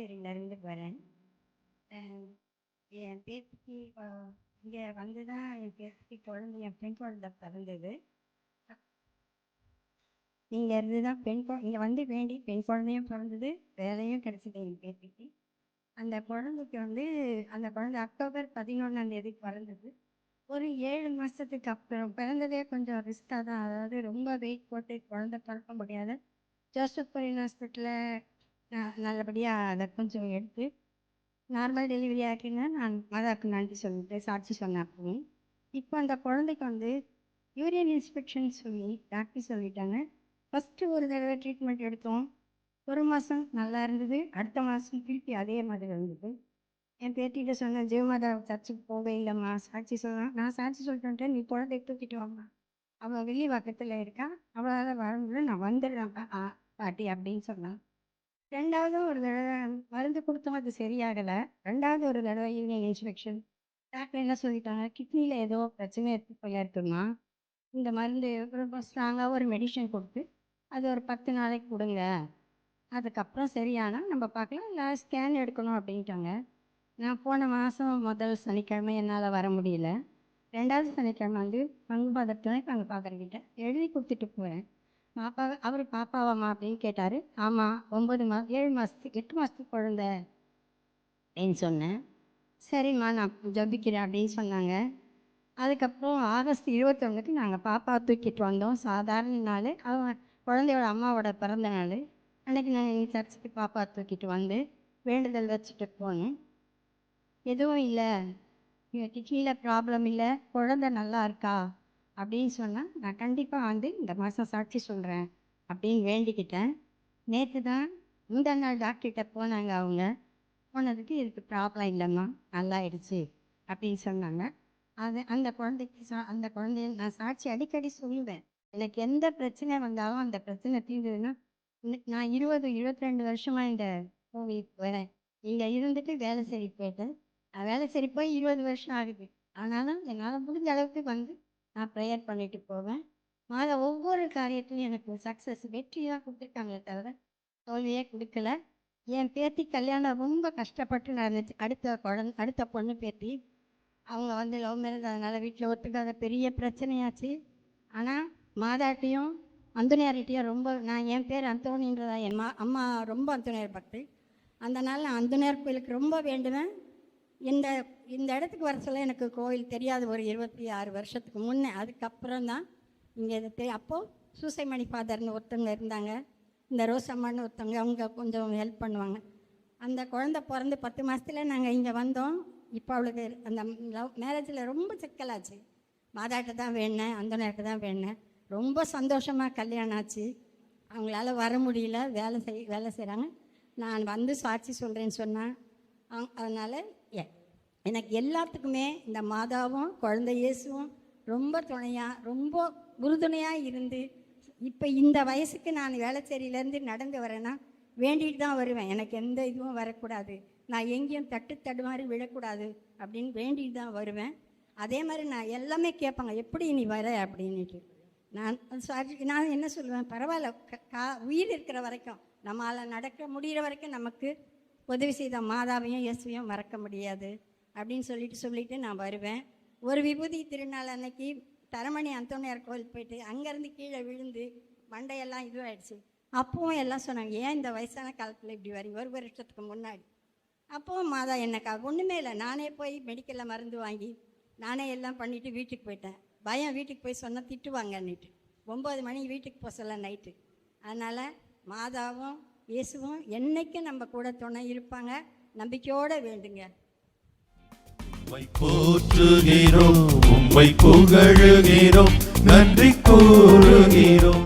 வேளச்சேரியிலேருந்து வரேன். என் பேத்திக்கு இங்கே வந்து தான் என் பேத்திக்கு குழந்தை என் பெண் குழந்தை பிறந்தது. இங்கே இருந்து தான் பெண் குழ இங்கே வந்து வேண்டி பெண் குழந்தையும் பிறந்தது வேலையும் கிடச்சிது என் பேத்திக்கு. அந்த குழந்தைக்கு வந்து அந்த குழந்தை அக்டோபர் பதினொன்றாம் தேதி பிறந்தது. ஒரு ஏழு மாதத்துக்கு அப்புறம் பிறந்ததே கொஞ்சம் ரிஸ்க்காக தான். அதாவது ரொம்ப வெயிட் போட்டு குழந்தை பிறக்க முடியாது. ஜோசப் பரின் ஹாஸ்பிட்டலில் நல்லபடியாக அதை கொஞ்சம் எடுத்து நார்மல் டெலிவரி ஆக்கிங்க நான் மாதாவுக்கு நன்றி சொல்லிட்டு சாட்சி சொன்னேன் அப்பவும். இப்போ அந்த குழந்தைக்கு வந்து யூரியன் இன்ஸ்பெக்ஷன் சொல்லி டாக்டர் சொல்லிட்டாங்க. ஃபஸ்ட்டு ஒரு தடவை ட்ரீட்மெண்ட் எடுத்தோம். ஒரு மாதம் நல்லா இருந்தது. அடுத்த மாதம் திருப்பி அதே மாதிரி இருந்தது. என் பேட்டிகிட்ட சொன்னேன் ஜெயமாதா சர்ச்சுக்கு போகவே இல்லைம்மா. சாட்சி சொன்னான். நான் சாட்சி சொல்லிட்டேன் நீ குழந்தைய தூக்கிட்டு வாம்மா. அவள் வெளிவாக்கத்தில் இருக்கா. அவளால் வர முடியல. நான் வந்துடுறேன் பா- பாட்டி அப்படின்னு சொன்னான். ரெண்டாவது ஒரு தடவை மருந்து கொடுத்தோம் அது சரியாகலை. ரெண்டாவது ஒரு தடவை ஈவினிங் இன்ஸ்பெக்ஷன் டாக்டர் என்ன சொல்லிட்டாங்க? கிட்னியில் ஏதோ பிரச்சனை இருக்கு போயா இருக்குமா? இந்த மருந்து ரொம்ப ஸ்ட்ராங்காக ஒரு மெடிஷன் கொடுத்து அது ஒரு பத்து நாளைக்கு கொடுங்க. அதுக்கப்புறம் சரியானா நம்ம பார்க்கலாம். இல்லை ஸ்கேன் எடுக்கணும் அப்படின்ட்டாங்க. நான் போன மாதம் முதல் சனிக்கிழமை என்னால் வர முடியல. ரெண்டாவது சனிக்கிழமை வந்து பங்கு பதத்தில் அங்கே பார்க்குறக்கிட்ட எழுதி கொடுத்துட்டு போகிறேன் பாப்பா அவர் பாப்பாவாம்மா அப்படின்னு கேட்டார். ஆமாம் ஒம்பது மாதம் ஏழு மாதத்துக்கு எட்டு மாதத்துக்கு குழந்த. அப்படின்னு சொன்னேன் சரிம்மா நான் ஜபிக்கிறேன் அப்படின்னு சொன்னாங்க. அதுக்கப்புறம் ஆகஸ்ட் இருபத்தொன்னுக்கு நாங்கள் பாப்பா தூக்கிட்டு வந்தோம். சாதாரண நாள். அவன் குழந்தையோட அம்மாவோட பிறந்த நாள். அன்னைக்கு நான் சர்ச்சுக்கு பாப்பா தூக்கிட்டு வந்து வேண்டுதல் வச்சுட்டு போனேன். எதுவும் இல்லை. கிட்னியில் ப்ராப்ளம் இல்லை. குழந்தை நல்லா இருக்கா? அப்படின்னு சொன்னால் நான் கண்டிப்பாக வந்து இந்த மாதம் சாட்சி சொல்கிறேன் அப்படின்னு வேண்டிக்கிட்டேன். நேற்று தான் முந்தா நாள் டாக்டர்கிட்ட போனாங்க அவங்க. போனதுக்கு இதுக்கு ப்ராப்ளம் இல்லைம்மா நல்லா ஆயிடுச்சு அப்படின்னு சொன்னாங்க. அது அந்த குழந்தைக்கு சா அந்த குழந்தைய நான் சாட்சி அடிக்கடி சொல்லுவேன். எனக்கு எந்த பிரச்சனை வந்தாலும் அந்த பிரச்சனை தீர்ந்ததுன்னா நான் இருபது இருபத்தி ரெண்டு வருஷமாக இந்த கோவிலுக்கு வரேன் இங்கே இருந்துட்டு வேலை சரி போயிட்டேன். நான் வேலை சரி போய் இருபது வருஷம் ஆகுது. ஆனாலும் என்னால் முடிஞ்ச அளவுக்கு வந்து நான் ப்ரேயர் பண்ணிட்டு போவேன். மாத ஒவ்வொரு காரியத்திலையும் எனக்கு சக்ஸஸ் வெற்றியாக கொடுத்துருக்காங்களே தவிர தோல்வியே கொடுக்கல. என் பேத்தி கல்யாணம் ரொம்ப கஷ்டப்பட்டு நடந்துச்சு. அடுத்த குழந்தை அடுத்த பொண்ணு பேத்தி அவங்க வந்து லவ் மேரேஜ் அதனால் வீட்டில் ஒத்துக்காத பெரிய பிரச்சனையாச்சு. ஆனால் மாதாட்டையும் அந்தோனியார்கிட்டையும் ரொம்ப நான் என் பேர் அந்தோணின்றதா என் மா அம்மா ரொம்ப அந்தோனியார் பக்தி. அந்த நாள் நான் அந்தனியார் கோயிலுக்கு ரொம்ப வேண்டுவேன். இந்த இந்த இடத்துக்கு வர சொல்ல எனக்கு கோயில் தெரியாது ஒரு இருபத்தி ஆறு வருஷத்துக்கு முன்னே. அதுக்கப்புறம் தான் இங்கே இது தெரியும் அப்போது சூசைமணி ஃபாதர்னு ஒருத்தவங்க இருந்தாங்க. இந்த ரோசம்மான்னு ஒருத்தவங்க அவங்க கொஞ்சம் ஹெல்ப் பண்ணுவாங்க. அந்த குழந்தை பிறந்து பத்து மாதத்துல நாங்கள் இங்கே வந்தோம். இப்போ அவளுக்கு அந்த லவ் மேரேஜில் ரொம்ப சிக்கலாச்சு. மாதாட்ட தான் வேணேன் அந்தனருக்கு தான் வேணேன். ரொம்ப சந்தோஷமாக கல்யாணம் ஆச்சு. அவங்களால வர முடியல வேலை செய் வேலை செய்கிறாங்க நான் வந்து சாட்சி சொல்கிறேன்னு சொன்னேன் அதனால் எனக்கு எல்லாத்துக்குமே இந்த மாதாவும் குழந்தை இயேசுவும் ரொம்ப துணையாக ரொம்ப உறுதுணையாக இருந்து இப்போ இந்த வயசுக்கு நான் வேளச்சேரியிலேருந்து நடந்து வரேன்னா வேண்டிட்டு தான் வருவேன். எனக்கு எந்த இதுவும் வரக்கூடாது. நான் எங்கேயும் தட்டு தடுமாறி விழக்கூடாது அப்படின்னு வேண்டிட்டு தான் வருவேன். அதே மாதிரி நான் எல்லாமே கேட்பாங்க எப்படி நீ வர? அப்படின்னுட்டு. நான் சாரி நான் என்ன சொல்லுவேன்? பரவாயில்ல க- கா உயிர் இருக்கிற வரைக்கும். நம்மளால் நடக்க முடிகிற வரைக்கும் நமக்கு உதவி செய்த மாதாவையும் இயேசுவையும் மறக்க முடியாது. அப்படின்னு சொல்லிட்டு சொல்லிட்டு நான் வருவேன். ஒரு விபூதி திருநாள் அன்னைக்கு தரமணி அந்தோனியார் கோயில் போயிட்டு அங்கேருந்து கீழே விழுந்து மண்டையெல்லாம் இதுவாயிடுச்சு. அப்பவும் எல்லாம் சொன்னாங்க ஏன் இந்த வயசான காலத்தில் இப்படி வரீங்க ஒரு வருஷத்துக்கு முன்னாடி. அப்போவும் மாதா என்னக்கா ஒன்றுமே இல்லை. நானே போய் மெடிக்கலில் மருந்து வாங்கி நானே எல்லாம் பண்ணிவிட்டு வீட்டுக்கு போயிட்டேன். பயம் வீட்டுக்கு போய் சொன்னால் திட்டுவாங்கன்னுட்டு. ஒம்பது மணி வீட்டுக்கு போக சொல்ல நைட்டு அதனால் மாதாவும் இயேசுவும் என்னைக்கும் நம்ம கூட துணை இருப்பாங்க. நம்பிக்கையோடு வேண்டுங்க. உம்மை போற்றுகிறோம் உம்மை புகழுகிறோம் நன்றி கூறுகிறோம்.